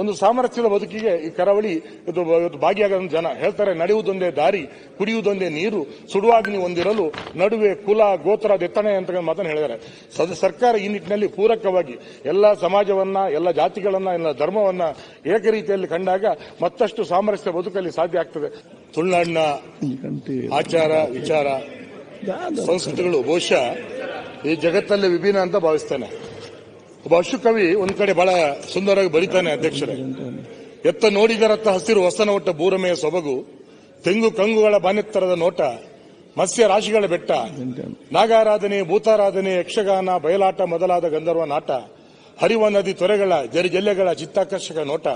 ಒಂದು ಸಾಮರಸ್ಯದ ಬದುಕಿಗೆ ಈ ಕರಾವಳಿ ಭಾಗಿಯಾಗದ ಜನ ಹೇಳ್ತಾರೆ ನಡೆಯುವುದೊಂದೇ ದಾರಿ ಕುಡಿಯುವುದೊಂದೇ ನೀರು ಸುಡುವಾಗ್ನಿ ಹೊಂದಿರಲು ನಡುವೆ ಕುಲ ಗೋತ್ರ ದೆತ್ತಣೆ ಅಂತ ಮಾತನ್ನು ಹೇಳಿದ್ದಾರೆ. ಸದ ಸರ್ಕಾರ ಈ ನಿಟ್ಟಿನಲ್ಲಿ ಪೂರಕವಾಗಿ ಎಲ್ಲ ಸಮಾಜವನ್ನ ಎಲ್ಲ ಜಾತಿಗಳನ್ನ ಎಲ್ಲ ಧರ್ಮವನ್ನ ಏಕರೀತಿಯಲ್ಲಿ ಕಂಡಾಗ ಮತ್ತಷ್ಟು ಸಾಮರಸ್ಯ ಬದುಕಲ್ಲಿ ಸಾಧ್ಯ ಆಗ್ತದೆ. ತುಳುನಾಡಿನ ಆಚಾರ ವಿಚಾರ ಸಂಸ್ಕೃತಿಗಳು ಬಹುಶಃ ಈ ಜಗತ್ತಲ್ಲೇ ವಿಭಿನ್ನ ಅಂತ ಭಾವಿಸ್ತೇನೆ. ಒಬ್ಬ ಅಶುಕವಿ ಒಂದ್ ಕಡೆ ಬಹಳ ಸುಂದರವಾಗಿ ಬರೀತಾನೆ ಅಧ್ಯಕ್ಷರೇ. ಎತ್ತ ನೋಡಿಗರತ್ತ ಹಸಿರು ಹೊಸನ ಒಟ್ಟ ಬೂರಮೆಯ ಸೊಬಗು, ತೆಂಗು ಕಂಗುಗಳ ಬಾನೆತ್ತರದ ನೋಟ, ಮತ್ಸ್ಯ ರಾಶಿಗಳ ಬೆಟ್ಟ, ನಾಗಾರಾಧನೆ, ಭೂತಾರಾಧನೆ, ಯಕ್ಷಗಾನ, ಬಯಲಾಟ ಮೊದಲಾದ ಗಂಧರ್ವ ನಾಟ, ಹರಿವ ನದಿ ತೊರೆಗಳ ಜರಿಜಲ್ಲೆಗಳ ಚಿತ್ತಾಕರ್ಷಕ ನೋಟ,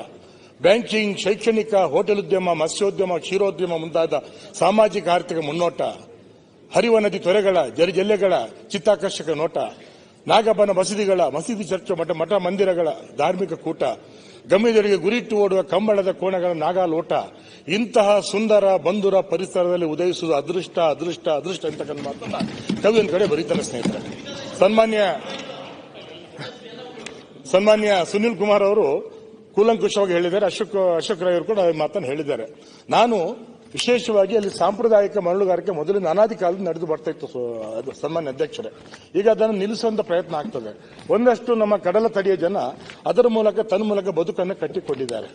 ಬ್ಯಾಂಕಿಂಗ್, ಶೈಕ್ಷಣಿಕ, ಹೋಟೆಲ್ ಉದ್ಯಮ, ಮತ್ಸ್ಯೋದ್ಯಮ, ಕ್ಷೀರೋದ್ಯಮ ಮುಂತಾದ ಸಾಮಾಜಿಕ ಆರ್ಥಿಕ ಮುನ್ನೋಟ, ಹರಿವ ನದಿ ತೊರೆಗಳ ಜರಿಜಲ್ಲೆಗಳ ಚಿತ್ತಾಕರ್ಷಕ ನೋಟ ನಾಗಬ್ಬನ ಮಸೀದಿಗಳ, ಮಸೀದಿ ಚರ್ಚ್, ಮಠ ಮಠ ಮಂದಿರಗಳ ಧಾರ್ಮಿಕ ಕೂಟ ಗಮ್ಯದರಿಗೆ ಗುರಿಟ್ಟು ಓಡುವ ಕಂಬಳದ ಕೋಣಗಳ ನಾಗಾಲೋಟ, ಇಂತಹ ಸುಂದರ ಬಂಧುರ ಪರಿಸರದಲ್ಲಿ ಉದಯಿಸುವುದು ಅದೃಷ್ಟ ಅದೃಷ್ಟ ಅದೃಷ್ಟ ಅಂತಕ್ಕಂಥ ಮಾತನ್ನ ಕವಿಯನ್ ಕಡೆ ಬರೀತಾರೆ ಸ್ನೇಹಿತರೆ. ಸನ್ಮಾನ್ಯ ಸನ್ಮಾನ್ಯ ಸುನಿಲ್ ಕುಮಾರ್ ಅವರು ಕೂಲಂಕುಷವಾಗಿ ಹೇಳಿದ್ದಾರೆ. ಅಶೋಕ್ ಅಶೋಕ್ ರೈ ಅವರು ಕೂಡ ಮಾತನ್ನು ಹೇಳಿದ್ದಾರೆ. ನಾನು ವಿಶೇಷವಾಗಿ ಅಲ್ಲಿ ಸಾಂಪ್ರದಾಯಿಕ ಮರಳುಗಾರಿಕೆ ಮೊದಲು ಅನಾದಿ ಕಾಲದಿಂದ ನಡೆದು ಬರ್ತಾ ಇತ್ತು ಸನ್ಮಾನ್ಯ ಅಧ್ಯಕ್ಷರೇ. ಈಗ ಅದನ್ನು ನಿಲ್ಲಿಸುವಂತ ಪ್ರಯತ್ನ ಆಗ್ತದೆ. ಒಂದಷ್ಟು ನಮ್ಮ ಕಡಲ ತಡಿಯ ಜನ ಅದರ ಮೂಲಕ ತನ್ನ ಮೂಲಕ ಬದುಕನ್ನು ಕಟ್ಟಿಕೊಂಡಿದ್ದಾರೆ.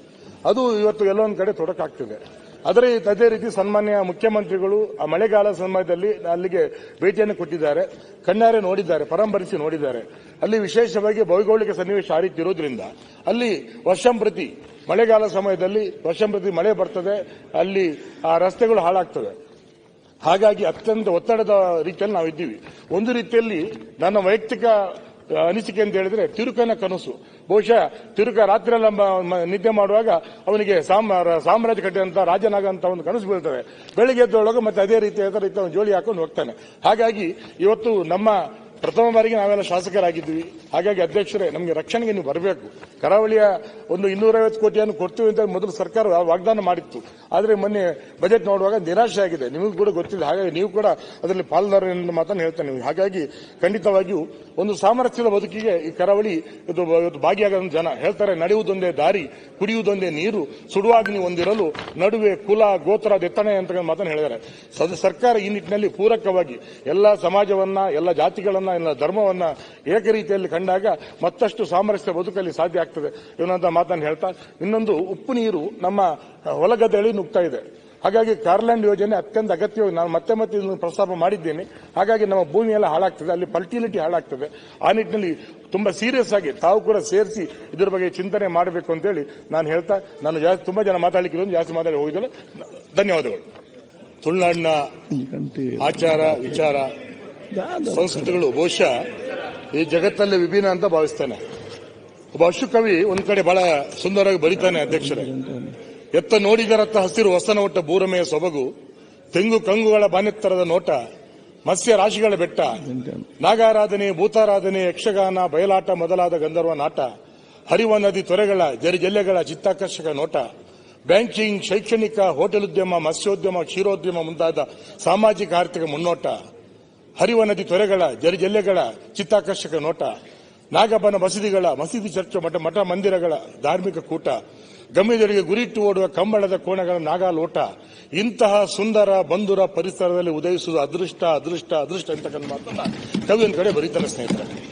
ಅದು ಇವತ್ತು ಎಲ್ಲೊಂದು ಕಡೆ ತೊಡಕಾಗ್ತಿದೆ. ಆದರೆ ಅದೇ ರೀತಿ ಸನ್ಮಾನ್ಯ ಮುಖ್ಯಮಂತ್ರಿಗಳು ಆ ಮಳೆಗಾಲ ಸಮಯದಲ್ಲಿ ಅಲ್ಲಿಗೆ ಭೇಟಿಯನ್ನು ಕೊಟ್ಟಿದ್ದಾರೆ. ಕಣ್ಣಾರೆ ನೋಡಿದ್ದಾರೆ ಪರಂಪರಿಸಿ ನೋಡಿದ್ದಾರೆ. ಅಲ್ಲಿ ವಿಶೇಷವಾಗಿ ಭೌಗೋಳಿಕ ಸನ್ನಿವೇಶ ಆ ಅಲ್ಲಿ ವರ್ಷಂಪ್ರತಿ ಮಳೆಗಾಲ ಸಮಯದಲ್ಲಿ ವರ್ಷಂಪ್ರತಿ ಮಳೆ ಬರ್ತದೆ, ಅಲ್ಲಿ ಆ ರಸ್ತೆಗಳು ಹಾಳಾಗ್ತವೆ. ಹಾಗಾಗಿ ಅತ್ಯಂತ ಒತ್ತಡದ ರೀತಿಯಲ್ಲಿ ನಾವು ಇದ್ದೀವಿ ಒಂದು ರೀತಿಯಲ್ಲಿ ನನ್ನ ವೈಯಕ್ತಿಕ ಅನಿಸಿಕೆ ಅಂತ ಹೇಳಿದ್ರೆ ತಿರುಕನ ಕನಸು. ಬಹುಶಃ ತಿರುಕ ರಾತ್ರಿ ಎಲ್ಲ ಮ- ಮ- ನಿದ್ದೆ ಮಾಡುವಾಗ ಅವನಿಗೆ ಸಾಮ್ರ- ಸಾಮ್ರಾಜ್ಯ ಕಟ್ಟಿದಂತ ರಾಜನಾಗ ಅಂತ ಒಂದು ಕನಸು ಬೀಳ್ತದೆ ಬೆಳಿಗ್ಗೆ ಎದ್ದೊಳಗೆ ಮತ್ತೆ ಅದೇ ರೀತಿ ಅದೇ ರೀತಿ ಅವನು ಜೋಳಿ ಹಾಕೊಂಡು ಹೋಗ್ತಾನೆ. ಹಾಗಾಗಿ ಇವತ್ತು ನಮ್ಮ ಪ್ರಥಮ ಬಾರಿಗೆ ನಾವೆಲ್ಲ ಶಾಸಕರಾಗಿದ್ವಿ. ಹಾಗಾಗಿ ಅಧ್ಯಕ್ಷರೇ, ನಮಗೆ ರಕ್ಷಣೆಗೆ ನೀವು ಬರಬೇಕು. ಕರಾವಳಿಯ ಒಂದು ಇನ್ನೂರೈವತ್ತು ಕೋಟಿಯನ್ನು ಕೊಡ್ತೀವಿ ಅಂತ ಮೊದಲು ಸರ್ಕಾರ ವಾಗ್ದಾನ ಮಾಡಿತ್ತು. ಆದರೆ ಮೊನ್ನೆ ಬಜೆಟ್ ನೋಡುವಾಗ ನಿರಾಶೆ ಆಗಿದೆ. ನಿಮಗೂ ಕೂಡ ಗೊತ್ತಿದೆ. ಹಾಗಾಗಿ ನೀವು ಕೂಡ ಅದರಲ್ಲಿ ಪಾಲ್ದಾರ ಎಂದು ಮಾತನ್ನು ಹೇಳ್ತೇನೆ ಹಾಗಾಗಿ ಖಂಡಿತವಾಗಿಯೂ ಒಂದು ಸಾಮರಸ್ಯದ ಬದುಕಿಗೆ ಈ ಕರಾವಳಿ ಇದು ಭಾಗಿಯಾಗದ ಜನ ಹೇಳ್ತಾರೆ, ನಡೆಯುವುದೊಂದೇ ದಾರಿ, ಕುಡಿಯುವುದೊಂದೇ ನೀರು ಸುಡುವಾಗ್ನಿ ಹೊಂದಿರಲು ನಡುವೆ ಕುಲ, ಗೋತ್ರ, ದೆತ್ತಣೆ ಅಂತ ಮಾತನ್ನು ಹೇಳಿದ್ದಾರೆ. ಸರ್ಕಾರ ಈ ನಿಟ್ಟಿನಲ್ಲಿ ಪೂರಕವಾಗಿ ಎಲ್ಲ ಸಮಾಜವನ್ನ, ಎಲ್ಲ ಜಾತಿಗಳನ್ನ ಎಲ್ಲ ಧರ್ಮವನ್ನ ಏಕರೀತಿಯಲ್ಲಿ ಕಂಡಾಗ ಮತ್ತಷ್ಟು ಸಾಮರಸ್ಯ ಬದುಕಲ್ಲಿ ಸಾಧ್ಯ ಆಗ್ತದೆ. ಇವನಂತ ಮಾತನ್ನು ಹೇಳ್ತಾ ಇನ್ನೊಂದು ಉಪ್ಪು ನೀರು ನಮ್ಮ ಹೊಲಗದ್ದೆಳಿ ನುಗ್ತಾ ಇದೆ. ಹಾಗಾಗಿ ಕಾರ್ಲ್ಯಾಂಡ್ ಯೋಜನೆ ಅತ್ಯಂತ ಅಗತ್ಯವಾಗಿ ನಾನು ಮತ್ತೆ ಮತ್ತೆ ಇದನ್ನು ಪ್ರಸ್ತಾಪ ಮಾಡಿದ್ದೇನೆ. ಹಾಗಾಗಿ ನಮ್ಮ ಭೂಮಿ ಎಲ್ಲ ಹಾಳಾಗ್ತದೆ ಅಲ್ಲಿ ಫರ್ಟಿಲಿಟಿ ಹಾಳಾಗ್ತದೆ. ಆ ನಿಟ್ಟಿನಲ್ಲಿ ತುಂಬಾ ಸೀರಿಯಸ್ ಆಗಿ ತಾವು ಕೂಡ ಸೇರಿಸಿ ಇದ್ರ ಬಗ್ಗೆ ಚಿಂತನೆ ಮಾಡಬೇಕು ಅಂತೇಳಿ ನಾನು ಹೇಳ್ತಾ ನಾನು ಜಾಸ್ತಿ ತುಂಬಾ ಜನ ಮಾತಾಡಲಿಕ್ಕೆ ಜಾಸ್ತಿ ಮಾತಾಡಿ ಹೋಗಿದ್ದಲ್ಲ. ಧನ್ಯವಾದಗಳು. ತುಳುನಾಡಿನ ಆಚಾರ ವಿಚಾರ ಸಂಸ್ಕೃತಿಗಳು ಬಹುಶಃ ಈ ಜಗತ್ತಲ್ಲಿ ವಿಭಿನ್ನ ಅಂತ ಭಾವಿಸ್ತಾನೆ. ಒಬ್ಬ ಅಶುಕವಿ ಒಂದ್ ಕಡೆ ಬಹಳ ಸುಂದರವಾಗಿ ಬರೀತಾನೆ ಅಧ್ಯಕ್ಷರೇ. ಎತ್ತ ನೋಡಿದರತ್ತ ಹಸಿರು ಹೊಸನ ಒಟ್ಟ ಬೂರಮೆಯ ಸೊಬಗು, ತೆಂಗು ಕಂಗುಗಳ ಬಾನೆತ್ತರದ ನೋಟ, ಮತ್ಸ್ಯ ರಾಶಿಗಳ ಬೆಟ್ಟ, ನಾಗಾರಾಧನೆ, ಭೂತಾರಾಧನೆ, ಯಕ್ಷಗಾನ, ಬಯಲಾಟ ಮೊದಲಾದ ಗಂಧರ್ವ ನಾಟ, ಹರಿವ ನದಿ ತೊರೆಗಳ ಜರಿಜಲ್ಲೆಗಳ ಚಿತ್ತಾಕರ್ಷಕ ನೋಟ, ಬ್ಯಾಂಕಿಂಗ್, ಶೈಕ್ಷಣಿಕ, ಹೋಟೆಲ್ ಉದ್ಯಮ, ಮತ್ಸ್ಯೋದ್ಯಮ, ಕ್ಷೀರೋದ್ಯಮ ಮುಂತಾದ ಸಾಮಾಜಿಕ ಆರ್ಥಿಕ ಮುನ್ನೋಟ. ಹರಿವ ನದಿ ತೊರೆಗಳ ಜರಿಜಲ್ಲೆಗಳ ಚಿತ್ತಾಕರ್ಷಕ ನೋಟ ನಾಗಬ್ಬನ ಮಸೀದಿಗಳ, ಮಸೀದಿ ಚರ್ಚ, ಮಠ ಮಠ ಮಂದಿರಗಳ ಧಾರ್ಮಿಕ ಕೂಟ ಗಮ್ಯದರಿಗೆ ಗುರಿಟ್ಟು ಓಡುವ ಕಂಬಳದ ಕೋಣಗಳ ನಾಗಾಲೋಟ, ಇಂತಹ ಸುಂದರ ಬಂಧುರ ಪರಿಸರದಲ್ಲಿ ಉದಯಿಸುವುದು ಅದೃಷ್ಟ ಅದೃಷ್ಟ ಅದೃಷ್ಟ ಅಂತಕ್ಕಂಥ ಮಾತನ್ನ ಕವಿಯನ್ ಕಡೆ ಬರೀತಾರೆ ಸ್ನೇಹಿತರೆ.